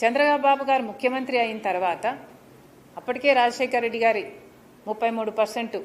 చంద్రబాబు గారు ముఖ్యమంత్రి అయిన తర్వాత అప్పటికే రాజశేఖర రెడ్డి గారి ముప్పై మూడు పర్సెంట్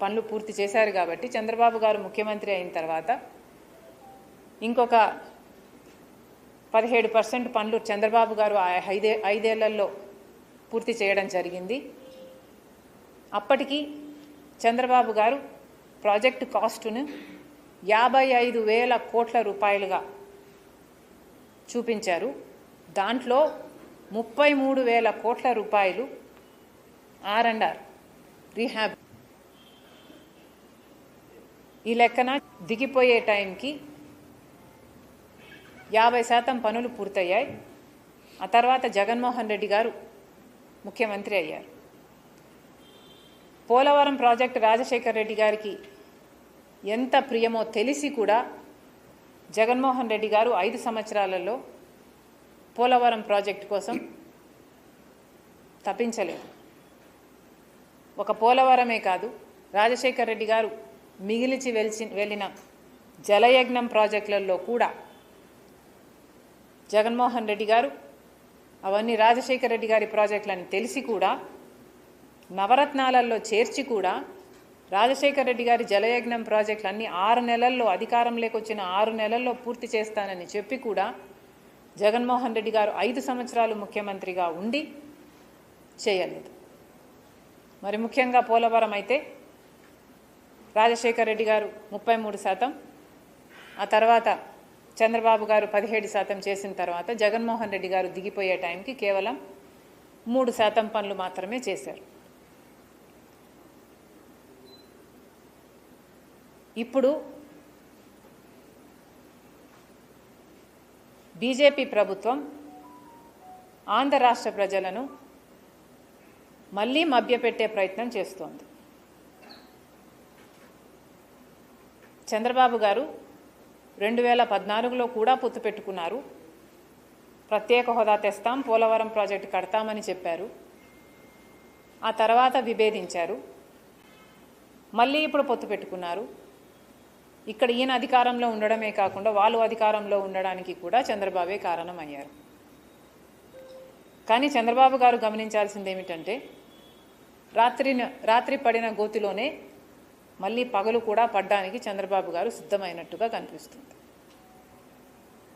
పనులు పూర్తి చేశారు కాబట్టి చంద్రబాబు గారు ముఖ్యమంత్రి అయిన తర్వాత ఇంకొక పదిహేడు పర్సెంట్ పనులు చంద్రబాబు గారు ఆ ఐదే ఐదేళ్ళలో పూర్తి చేయడం జరిగింది. అప్పటికి చంద్రబాబు గారు ప్రాజెక్టు కాస్టును యాభై ఐదు వేల కోట్ల రూపాయలుగా చూపించారు. దాంట్లో ముప్పై మూడు వేల కోట్ల రూపాయలు ఆర్ అండ్ ఆర్ రీహాబ్. ఈ లెక్కన దిగిపోయే టైంకి యాభై శాతం పనులు పూర్తయ్యాయి. ఆ తర్వాత జగన్మోహన్ రెడ్డి గారు ముఖ్యమంత్రి అయ్యారు. పోలవరం ప్రాజెక్టు రాజశేఖర్ రెడ్డి గారికి ఎంత ప్రియమో తెలిసి కూడా జగన్మోహన్ రెడ్డి గారు ఐదు సంవత్సరాలలో పోలవరం ప్రాజెక్టు కోసం తప్పించలేదు. ఒక పోలవరమే కాదు రాజశేఖర్ రెడ్డి గారు మిగిలిచి వెలిచి వెళ్ళిన జలయజ్ఞం ప్రాజెక్టులలో కూడా జగన్మోహన్ రెడ్డి గారు అవన్నీ రాజశేఖర రెడ్డి గారి ప్రాజెక్టులని తెలిసి కూడా నవరత్నాలలో చేర్చి కూడా రాజశేఖర రెడ్డి గారి జలయజ్ఞం ప్రాజెక్టులన్నీ ఆరు నెలల్లో అధికారంలోకి వచ్చిన ఆరు నెలల్లో పూర్తి చేస్తానని చెప్పి కూడా జగన్మోహన్ రెడ్డి గారు ఐదు సంవత్సరాలు ముఖ్యమంత్రిగా ఉండి చేయలేదు. మరి ముఖ్యంగా పోలవరం అయితే రాజశేఖర రెడ్డి గారు ముప్పై మూడు శాతం ఆ తర్వాత చంద్రబాబు గారు పదిహేడు శాతం చేసిన తర్వాత జగన్మోహన్ రెడ్డి గారు దిగిపోయే టైంకి కేవలం మూడు శాతం పనులు మాత్రమే చేశారు. ఇప్పుడు బీజేపీ ప్రభుత్వం ఆంధ్ర రాష్ట్ర ప్రజలను మళ్ళీ మభ్యపెట్టే ప్రయత్నం చేస్తోంది. చంద్రబాబు గారు రెండు వేల పద్నాలుగులో కూడా పొత్తు పెట్టుకున్నారు. ప్రత్యేక హోదా తెస్తాం పోలవరం ప్రాజెక్టు కడతామని చెప్పారు. ఆ తర్వాత విభేదించారు. మళ్ళీ ఇప్పుడు పొత్తు పెట్టుకున్నారు. ఇక్కడ ఈయన అధికారంలో ఉండడమే కాకుండా వాళ్ళు అధికారంలో ఉండడానికి కూడా చంద్రబాబే కారణమయ్యారు. కానీ చంద్రబాబు గారు గమనించాల్సింది ఏమిటంటే రాత్రి రాత్రి పడిన గోతిలోనే మళ్ళీ పగలు కూడా పడ్డానికి చంద్రబాబు గారు సిద్ధమైనట్టుగా కనిపిస్తుంది.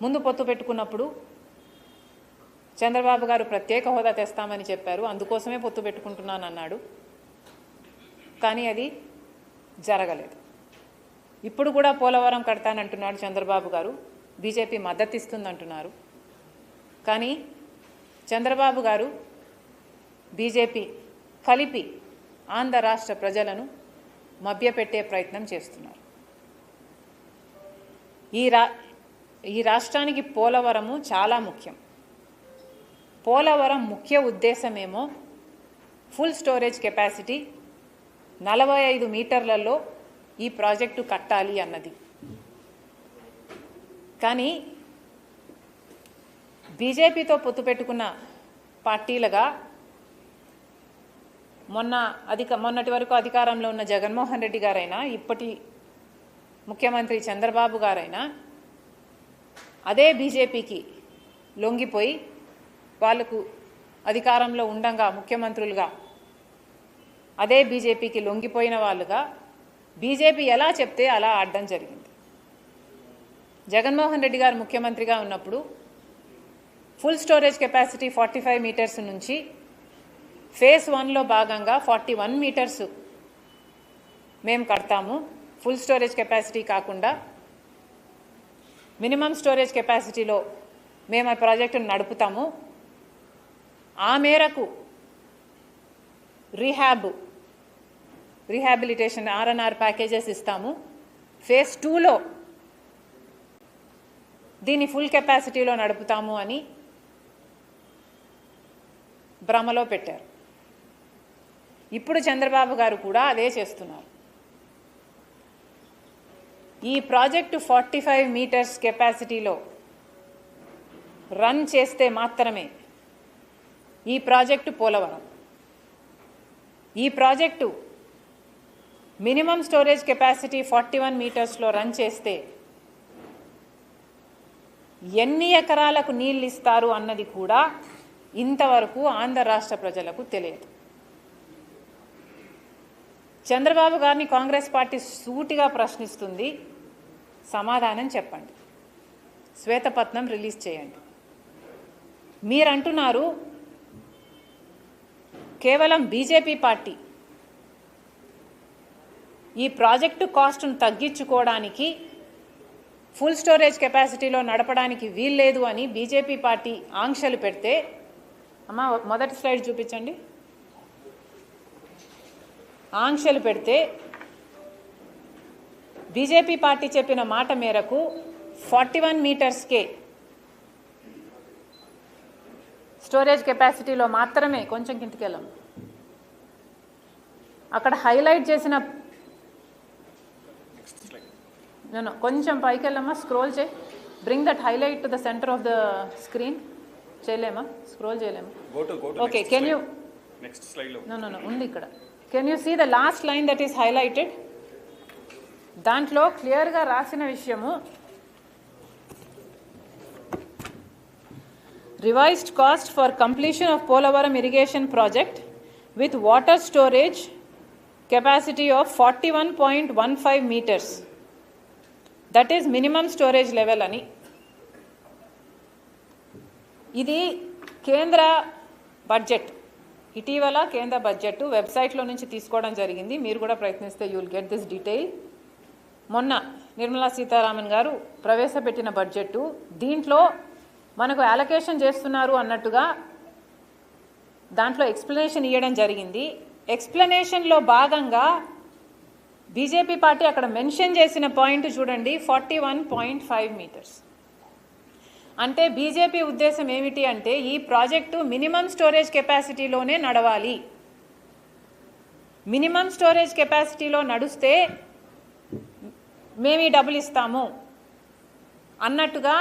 ముందు పొత్తు పెట్టుకున్నప్పుడు చంద్రబాబు గారు ప్రత్యేక హోదా తెస్తామని చెప్పారు అందుకోసమే పొత్తు పెట్టుకుంటున్నాను అన్నాడు కానీ అది జరగలేదు. ఇప్పుడు కూడా పోలవరం కడతానంటున్నాడు చంద్రబాబు గారు. బీజేపీ మద్దతు ఇస్తుందంటున్నారు కానీ చంద్రబాబు గారు బీజేపీ కలిపి ఆంధ్ర రాష్ట్ర ప్రజలను మభ్యపెట్టే ప్రయత్నం చేస్తున్నారు. ఈ రా ఈ రాష్ట్రానికి పోలవరము చాలా ముఖ్యం. పోలవరం ముఖ్య ఉద్దేశమేమో ఫుల్ స్టోరేజ్ కెపాసిటీ నలభై ఐదు మీటర్లలో ఈ ప్రాజెక్టు కట్టాలి అన్నది. కానీ బీజేపీతో పొత్తు పెట్టుకున్న పార్టీలుగా మొన్న అధిక మొన్నటి వరకు అధికారంలో ఉన్న జగన్మోహన్ రెడ్డి గారైనా ఇప్పటి ముఖ్యమంత్రి చంద్రబాబు గారైనా అదే బీజేపీకి లొంగిపోయి వాళ్ళకు అధికారంలో ఉండంగా ముఖ్యమంత్రులుగా అదే బీజేపీకి లొంగిపోయిన వాళ్ళుగా బీజేపీ ఎలా చెప్తే అలా ఆడడం జరిగింది. జగన్మోహన్ రెడ్డి గారు ముఖ్యమంత్రిగా ఉన్నప్పుడు full storage capacity forty five metres నుంచి ఫేజ్ వన్లో భాగంగా ఫార్టీ వన్ మీటర్స్ మేము కడతాము. ఫుల్ స్టోరేజ్ కెపాసిటీ కాకుండా మినిమం స్టోరేజ్ కెపాసిటీలో మేము ఆ ప్రాజెక్టును నడుపుతాము. ఆ మేరకు rehab rehabilitation R and R packages ఇస్తాము. ఫేజ్ టూలో దీన్ని ఫుల్ కెపాసిటీలో నడుపుతాము అని భ్రమలో పెట్టారు. ఇప్పుడు చంద్రబాబు గారు కూడా అదే చేస్తున్నారు. ఈ ప్రాజెక్టు ఫార్టీ ఫైవ్ మీటర్స్ కెపాసిటీలో రన్ చేస్తే మాత్రమే ఈ ప్రాజెక్టు పోలవరం. ఈ project minimum storage capacity forty one మీటర్స్లో run చేస్తే ఎన్ని ఎకరాలకు నీళ్ళు ఇస్తారు అన్నది కూడా ఇంతవరకు ఆంధ్ర రాష్ట్ర ప్రజలకు తెలియదు. చంద్రబాబు గారిని కాంగ్రెస్ పార్టీ సూటిగా ప్రశ్నిస్తుంది. సమాధానం చెప్పండి. శ్వేతపత్నం రిలీజ్ చేయండి. మీరంటున్నారు కేవలం బీజేపీ పార్టీ ఈ ప్రాజెక్టు కాస్ట్ను తగ్గించుకోవడానికి ఫుల్ స్టోరేజ్ కెపాసిటీలో నడపడానికి వీల్లేదు అని బీజేపీ పార్టీ ఆంక్షలు పెడితే అమ్మ మొదటి స్లైడ్ చూపించండి. ఆంక్షలు పెడితే బీజేపీ పార్టీ చెప్పిన మాట మేరకు ఫార్టీ వన్ మీటర్స్కే స్టోరేజ్ కెపాసిటీలో మాత్రమే కొంచెం కిందకెళ్ళాం అక్కడ హైలైట్ చేసిన No, కొంచెం పైకి వెళ్ళమ్మా స్క్రోల్ చేయి. Bring that highlight to the centre of the screen చేయలేమా? స్క్రోల్ చేయలేమా? Okay can you slide. Next slide లో. నో నో నో ఉంది ఇక్కడ. Can you see the last line that is highlighted దాంట్లో క్లియర్గా రాసిన విషయము revised cost for completion of Polavaram irrigation project with water storage capacity of forty one point one five metres that is minimum storage level అని. ఇది కేంద్ర budget. ఇటీవల కేంద్ర budget వెబ్సైట్లో నుంచి తీసుకోవడం జరిగింది. మీరు కూడా ప్రయత్నిస్తే you will get this detail మొన్న నిర్మలా సీతారామన్ గారు ప్రవేశపెట్టిన బడ్జెట్ దీంట్లో మనకు అలొకేషన్ చేస్తున్నారు అన్నట్టుగా దాంట్లో ఎక్స్ప్లెనేషన్ ఇవ్వడం జరిగింది. ఎక్స్ప్లెనేషన్లో భాగంగా బీజేపీ పార్టీ అక్కడ మెన్షన్ చేసిన పాయింట్ చూడండి forty one point five metres. అంటే బీజేపీ ఉద్దేశం ఏమిటి అంటే ఈ ప్రాజెక్టు మినిమం స్టోరేజ్ కెపాసిటీలోనే నడవాలి. మినిమం స్టోరేజ్ కెపాసిటీలో నడుస్తే మేము ఈ డబ్బులు ఇస్తాము అన్నట్టుగా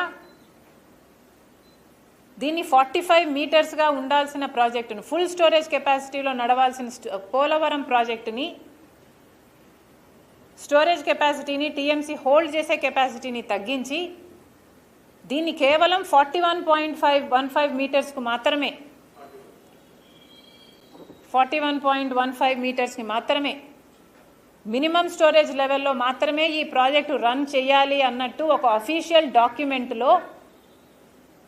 దీన్ని ఫార్టీ ఫైవ్ మీటర్స్గా ఉండాల్సిన ప్రాజెక్టును ఫుల్ స్టోరేజ్ కెపాసిటీలో నడవాల్సిన పోలవరం ప్రాజెక్టుని స్టోరేజ్ కెపాసిటీని టీఎంసీ హోల్డ్ చేసే కెపాసిటీని తగ్గించి దీన్ని కేవలం forty one point five one five మీటర్స్కు మాత్రమే forty one point one five మీటర్స్కి మాత్రమే మినిమం స్టోరేజ్ లెవెల్లో మాత్రమే ఈ ప్రాజెక్టు రన్ చేయాలి అన్నట్టు ఒక అఫీషియల్ డాక్యుమెంట్లో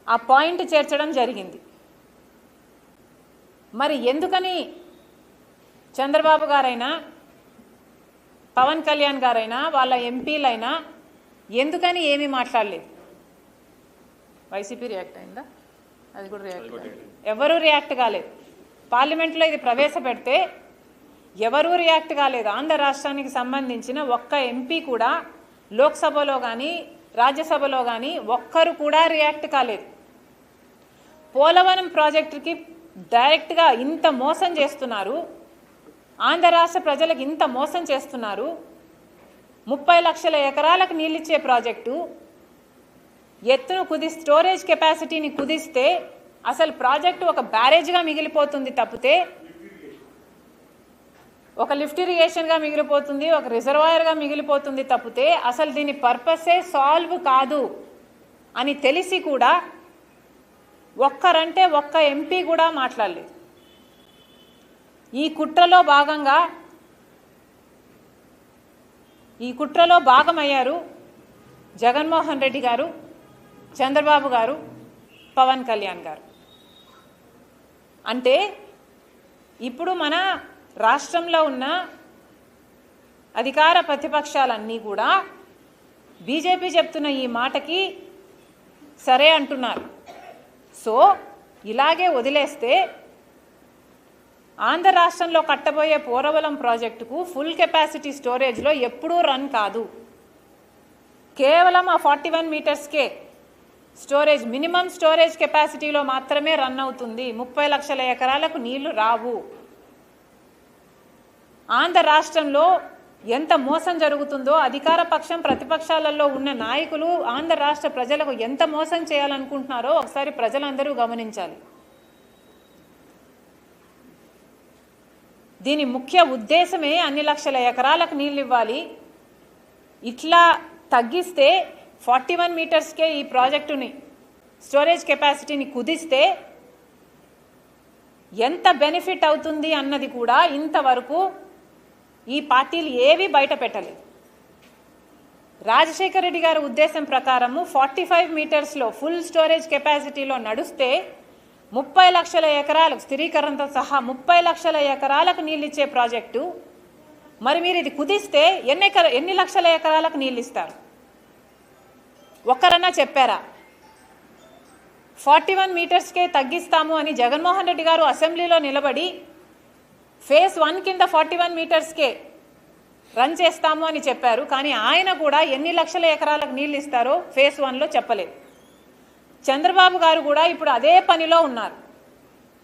ఆ పాయింట్ చేర్చడం జరిగింది. మరి ఎందుకని చంద్రబాబు గారైనా పవన్ కళ్యాణ్ గారైనా వాళ్ళ ఎంపీలైనా ఎందుకని ఏమీ మాట్లాడలేదు? వైసీపీ రియాక్ట్ అయిందా? అది కూడా రియాక్ట్ ఎవరూ రియాక్ట్ కాలేదు. పార్లమెంట్లో ఇది ప్రవేశపెడితే ఎవరూ రియాక్ట్ కాలేదు. ఆంధ్ర రాష్ట్రానికి సంబంధించిన ఒక్క ఎంపీ కూడా లోక్సభలో కానీ రాజ్యసభలో కానీ ఒక్కరు కూడా రియాక్ట్ కాలేదు. పోలవరం ప్రాజెక్టుకి డైరెక్ట్గా ఇంత మోసం చేస్తున్నారు ఆంధ్ర రాష్ట్ర ప్రజలకు ఇంత మోసం చేస్తున్నారు. ముప్పై లక్షల ఎకరాలకు నీళ్ళిచ్చే ప్రాజెక్టు. ఎత్తును కుది స్టోరేజ్ కెపాసిటీని కుదిస్తే అసలు ప్రాజెక్టు ఒక బ్యారేజ్గా మిగిలిపోతుంది తప్పితే ఒక లిఫ్ట్ ఇరిగేషన్గా మిగిలిపోతుంది ఒక రిజర్వాయర్గా మిగిలిపోతుంది తప్పితే అసలు దీని పర్పసే సాల్వ్ కాదు అని తెలిసి కూడా ఒక్కరంటే ఒక్క ఎంపీ కూడా మాట్లాడలేదు. ఈ కుట్రలో భాగంగా ఈ కుట్రలో భాగమయ్యారు జగన్మోహన్ రెడ్డి గారు చంద్రబాబు గారు పవన్ కళ్యాణ్ గారు. అంటే ఇప్పుడు మన రాష్ట్రంలో ఉన్న అధికార ప్రతిపక్షాలన్నీ కూడా బీజేపీ చెప్తున్న ఈ మాటకి సరే అంటున్నారు. సో ఇలాగే వదిలేస్తే ఆంధ్ర రాష్ట్రంలో కట్టబోయే పోరవలం ప్రాజెక్టుకు ఫుల్ కెపాసిటీ స్టోరేజ్లో ఎప్పుడూ రన్ కాదు. కేవలం ఆ ఫార్టీ వన్ మీటర్స్కే స్టోరేజ్ మినిమం స్టోరేజ్ కెపాసిటీలో మాత్రమే రన్ అవుతుంది. ముప్పై లక్షల ఎకరాలకు నీళ్ళు రావు. ఆంధ్ర రాష్ట్రంలో ఎంత మోసం జరుగుతుందో అధికార పక్షం ప్రతిపక్షాలలో ఉన్న నాయకులు ఆంధ్ర రాష్ట్ర ప్రజలకు ఎంత మోసం చేయాలనుకుంటున్నారో ఒకసారి ప్రజలందరూ గమనించాలి. దీని ముఖ్య ఉద్దేశమే అన్ని లక్షల ఎకరాలకు నీళ్ళు ఇవ్వాలి. ఇట్లా తగ్గిస్తే ఫార్టీ వన్ మీటర్స్కే ఈ ప్రాజెక్టుని స్టోరేజ్ కెపాసిటీని కుదిస్తే ఎంత బెనిఫిట్ అవుతుంది అన్నది కూడా ఇంతవరకు ఈ పార్టీలు ఏవి బయట పెట్టలేదు. రాజశేఖర రెడ్డి గారి ఉద్దేశం ప్రకారము ఫార్టీ ఫైవ్ మీటర్స్లో ఫుల్ స్టోరేజ్ కెపాసిటీలో నడుస్తే ముప్పై లక్షల ఎకరాలకు స్థిరీకరణతో సహా ముప్పై లక్షల ఎకరాలకు నీళ్ళు ఇచ్చే ప్రాజెక్టు. మరి మీరు ఇది కుదిస్తే ఎన్ని ఎకర ఎన్ని లక్షల ఎకరాలకు నీళ్ళు ఇస్తారు ఒక్కరన్నా చెప్పారా? ఫార్టీ వన్ మీటర్స్కే తగ్గిస్తాము అని జగన్మోహన్ రెడ్డి గారు అసెంబ్లీలో నిలబడి ఫేజ్ వన్ కింద ఫార్టీ వన్ మీటర్స్కే రన్ చేస్తాము అని చెప్పారు. కానీ ఆయన కూడా ఎన్ని లక్షల ఎకరాలకు నీళ్ళు ఇస్తారో ఫేజ్ వన్లో చెప్పలేదు. చంద్రబాబు గారు కూడా ఇప్పుడు అదే పనిలో ఉన్నారు.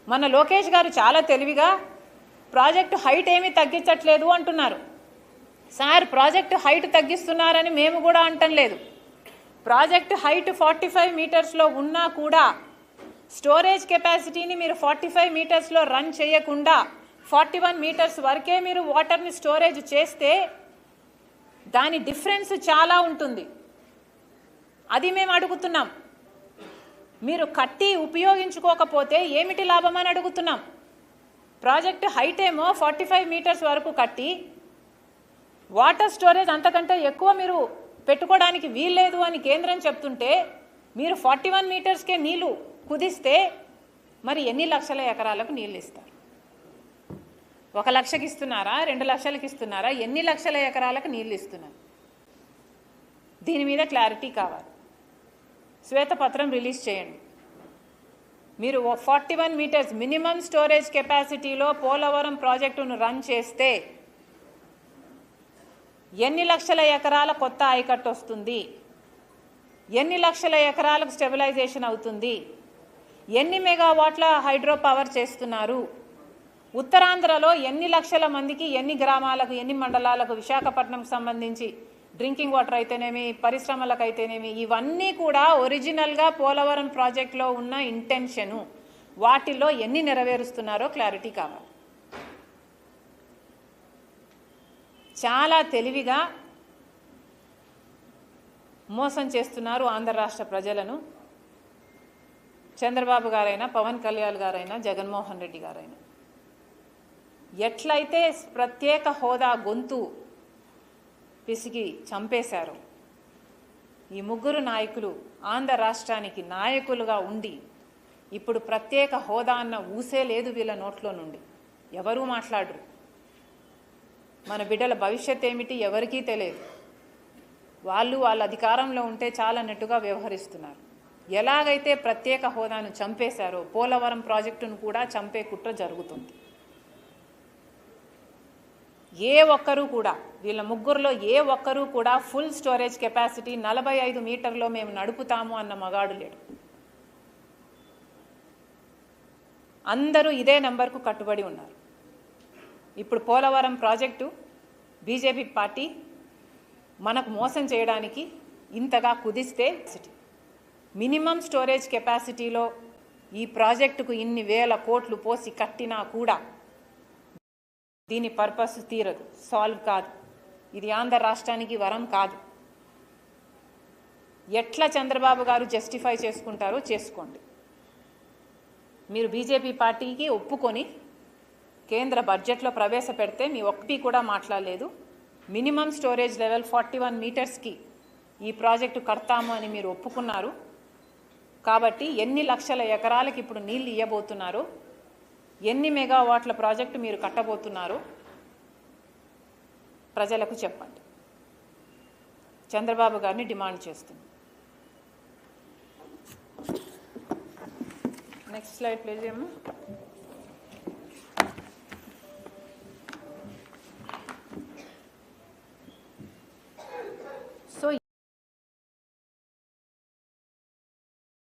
మన లోకేష్ గారు చాలా తెలివిగా ప్రాజెక్టు హైట్ ఏమీ తగ్గించట్లేదు అంటున్నారు. సార్ ప్రాజెక్టు హైట్ తగ్గిస్తున్నారని మేము కూడా అంటం లేదు. ప్రాజెక్ట్ హైట్ ఫార్టీ ఫైవ్ మీటర్స్లో ఉన్నా కూడా స్టోరేజ్ కెపాసిటీని మీరు ఫార్టీ ఫైవ్ మీటర్స్లో రన్ చేయకుండా ఫార్టీ వన్ మీటర్స్ వరకే మీరు వాటర్ని స్టోరేజ్ చేస్తే దాని డిఫరెన్స్ చాలా ఉంటుంది. అది మేము అడుగుతున్నాం. మీరు కట్టి ఉపయోగించుకోకపోతే ఏమిటి లాభం అని అడుగుతున్నాం. ప్రాజెక్ట్ హైట్ ఏమో ఫార్టీ ఫైవ్ మీటర్స్ వరకు కట్టి వాటర్ స్టోరేజ్ అంతకంటే ఎక్కువ మీరు పెట్టుకోవడానికి వీల్లేదు అని కేంద్రం చెప్తుంటే మీరు ఫార్టీ వన్ మీటర్స్కే నీళ్ళు కుదిస్తే మరి ఎన్ని లక్షల ఎకరాలకు నీళ్ళు ఇస్తారు? ఒక లక్షకి ఇస్తున్నారా? రెండు లక్షలకి ఇస్తున్నారా? ఎన్ని లక్షల ఎకరాలకు నీళ్ళు ఇస్తున్నారు? దీని మీద క్లారిటీ కావాలి. శ్వేతపత్రం రిలీజ్ చేయండి. మీరు forty one metres minimum storage కెపాసిటీలో Polavaram ప్రాజెక్టును రన్ చేస్తే ఎన్ని లక్షల ఎకరాల కొత్త ఆయకట్టు వస్తుంది? ఎన్ని లక్షల ఎకరాలకు స్టెబిలైజేషన్ అవుతుంది? ఎన్ని మెగావాట్ల హైడ్రో పవర్ చేస్తున్నారు? ఉత్తరాంధ్రలో ఎన్ని లక్షల మందికి ఎన్ని గ్రామాలకు ఎన్ని మండలాలకు విశాఖపట్నంకు సంబంధించి డ్రింకింగ్ వాటర్ అయితేనేమి పరిశ్రమలకు అయితేనేమి ఇవన్నీ కూడా ఒరిజినల్గా పోలవరం ప్రాజెక్ట్లో ఉన్న ఇంటెన్షను వాటిలో ఎన్ని నెరవేరుస్తున్నారో క్లారిటీ కావాలి. చాలా తెలివిగా మోసం చేస్తున్నారు ఆంధ్ర రాష్ట్ర ప్రజలను. చంద్రబాబు గారైనా పవన్ కళ్యాణ్ గారైనా జగన్మోహన్ రెడ్డి గారైనా. ఎట్లయితే ప్రత్యేక హోదా గొంతు పిసికి చంపేశారు. ఈ ముగ్గురు నాయకులు ఆంధ్ర రాష్ట్రానికి నాయకులుగా ఉండి ఇప్పుడు ప్రత్యేక హోదా అన్న ఊసే లేదు వీళ్ళ నోట్లో నుండి. ఎవరూ మాట్లాడరు. మన బిడ్డల భవిష్యత్ ఏమిటి ఎవరికీ తెలియదు. వాళ్ళు వాళ్ళ అధికారంలో ఉంటే చాలన్నట్టుగా వ్యవహరిస్తున్నారు. ఎలాగైతే ప్రత్యేక హోదాను చంపేశారో పోలవరం ప్రాజెక్టును కూడా చంపే కుట్ర జరుగుతుంది. ఏ ఒక్కరూ కూడా వీళ్ళ ముగ్గురులో ఏ ఒక్కరూ కూడా ఫుల్ స్టోరేజ్ కెపాసిటీ నలభై ఐదు మీటర్లో మేము నడుపుతాము అన్న మగాడు లేడు. అందరూ ఇదే నెంబర్కు కట్టుబడి ఉన్నారు. ఇప్పుడు పోలవరం ప్రాజెక్టు బీజేపీ పార్టీ మనకు మోసం చేయడానికి ఇంతగా కుదిస్తే మినిమం స్టోరేజ్ కెపాసిటీలో ఈ ప్రాజెక్టుకు ఇన్ని వేల కోట్లు పోసి కట్టినా కూడా దీని పర్పస్ తీరదు. సాల్వ్ కాదు. ఇది ఆంధ్ర రాష్ట్రానికి వరం కాదు. ఎట్లా చంద్రబాబు గారు జస్టిఫై చేసుకుంటారో చేసుకోండి. మీరు బీజేపీ పార్టీకి ఒప్పుకొని కేంద్ర బడ్జెట్లో ప్రవేశపెడితే మీ ఒక్కటి కూడా మాట్లాడలేదు. Minimum storage level forty one మీటర్స్కి ఈ ప్రాజెక్టు కడతాము అని మీరు ఒప్పుకున్నారు. కాబట్టి ఎన్ని లక్షల ఎకరాలకు ఇప్పుడు నీళ్ళు ఇవ్వబోతున్నారు ఎన్ని మెగావాట్ల ప్రాజెక్టు మీరు కట్టబోతున్నారు? ప్రజలకు చెప్పండి. చంద్రబాబు గారిని డిమాండ్ చేస్తుంది. నెక్స్ట్ స్లైడ్ ప్లీజ్ ఏమో